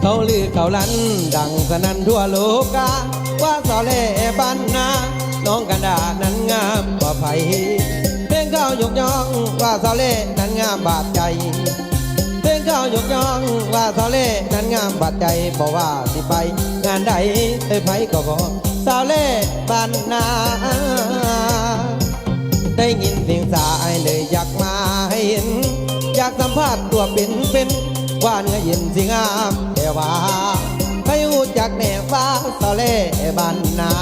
เขาลือเขาลัน ดังสนั่นทั่วโลกา ว่าสอเล่บ้านนา น้องกันดานั้นงามกว่าไผเพลงเขายกย่องว่าสอเล่นั้นงามบาดใจเพลงเขายกย่องว่าสาวเล่นั้นงามบาดใจบอกว่าสิไป งานใดเอ้ยไผก็ขอสาวเล่บ้านนาได้ยินเสียงสายเลยอยากมาให้เห็น อยากสัมผัสตัวเป็นเป็น ว่าเนื้อเย็นสิงามแต่ว่าใครหูจักแน่ฟ้าสะเลบันนา